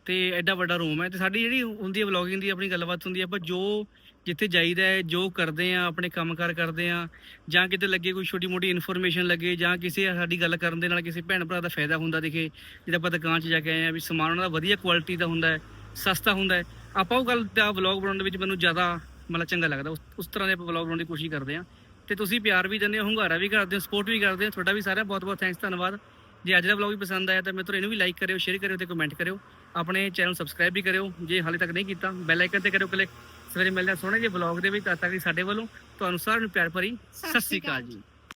A: ਤੇ ਐਡਾ ਵੱਡਾ ਰੋਮ ਹੈ। ਤੇ ਸਾਡੀ ਜਿਹੜੀ ਹੁੰਦੀ ਹੈ ਵਲੌਗਿੰਗ ਦੀ ਆਪਣੀ ਗੱਲਬਾਤ ਹੁੰਦੀ ਹੈ, ਆਪਾਂ ਜੋ ਜਿੱਥੇ ਜਾਈਦਾ ਹੈ, ਜੋ ਕਰਦੇ ਆ, ਆਪਣੇ ਕੰਮ ਕੰਮਕਾਰ ਕਰਦੇ ਆ, ਜਾਂ ਕਿਤੇ ਲੱਗੇ ਕੋਈ ਛੋਟੀ ਮੋਟੀ ਇਨਫੋਰਮੇਸ਼ਨ ਲੱਗੇ, ਜਾਂ ਕਿਸੇ ਸਾਡੀ ਗੱਲ ਕਰਨ ਦੇ ਨਾਲ ਕਿਸੇ ਭੈਣ ਭਰਾ ਦਾ ਫਾਇਦਾ ਹੁੰਦਾ ਦਿਖੇ ਜਿਹੜਾ ਆਪਾਂ ਦੁਕਾਨ 'ਚ ਜਾ ਕੇ ਆਏ ਆ ਵੀ ਸਮਾਨ ਉਹਨਾਂ ਦਾ ਵਧੀਆ ਕੁਆਲਿਟੀ ਦਾ ਹੁੰਦਾ ਹੈ, ਸਸਤਾ ਹੁੰਦਾ ਹੈ, ਆਪਾਂ ਉਹ ਗੱਲ ਦਾ ਵਲੌਗ ਬਣਾਉਣ ਦੇ ਵਿੱਚ ਮੈਨੂੰ ਜ਼ਿਆਦਾ ਮਤਲਬ ਚੰਗਾ ਲੱਗਦਾ, ਉਸ ਤਰ੍ਹਾਂ ਦੇ ਆਪਾਂ ਵਲੌਗ ਬਣਾਉਣ ਦੀ ਕੋਸ਼ਿਸ਼ ਕਰਦੇ ਆ। ਤੇ ਤੁਸੀਂ ਪਿਆਰ ਵੀ ਦਿੰਦੇ ਹੋ, ਹੰਗਾਰਾ ਵੀ ਕਰਦੇ ਹੋ ਸਪੋਰਟ ਵੀ ਕਰਦੇ ਹੋ, ਤੁਹਾਡਾ ਵੀ ਸਾਰਿਆਂ ਬਹੁਤ ਬਹੁਤ ਥੈਂਕਸ ਧੰਨਵਾਦ। ਜੇ ਅੱਜ ਦਾ ਵਲੌਗ ਵੀ ਪਸੰਦ ਆਇਆ ਤਾਂ ਮੇਰੇ ਤੋਂ ਇਹਨੂੰ ਵੀ ਲਾਈਕ ਕਰਿਓ ਸ਼ੇਅਰ ਕਰਿਓ ਤੇ ਕਮੈਂਟ ਕਰਿਓ। ਆਪਣੇ ਚੈਨਲ ਸਬਸਕ੍ਰਾਈਬ ਵੀ ਕਰਿਓ, ਜੇ ਹਾਲੇ ਤੱਕ ਨਹੀਂ ਕੀਤਾ ਬੈਲ ਆਈਕਨ ਤੇ ਕਰਿਓ ਕਲਿੱਕ ਸਵੇਰੇ ਮਿਲਦੇ ਹਾਂ ਸੋਹਣੇ ਜਿਹੇ ਬਲੌਗ ਦੇ ਵਿੱਚ ਤਾਂ ਤੱਕ ਲਈ ਸਾਡੇ ਵੱਲੋਂ ਤੁਹਾਨੂੰ ਸਾਰਿਆਂ ਨੂੰ ਪਿਆਰ ਭਰੀ ਸਤਿ ਸ਼੍ਰੀ ਅਕਾਲ ਜੀ।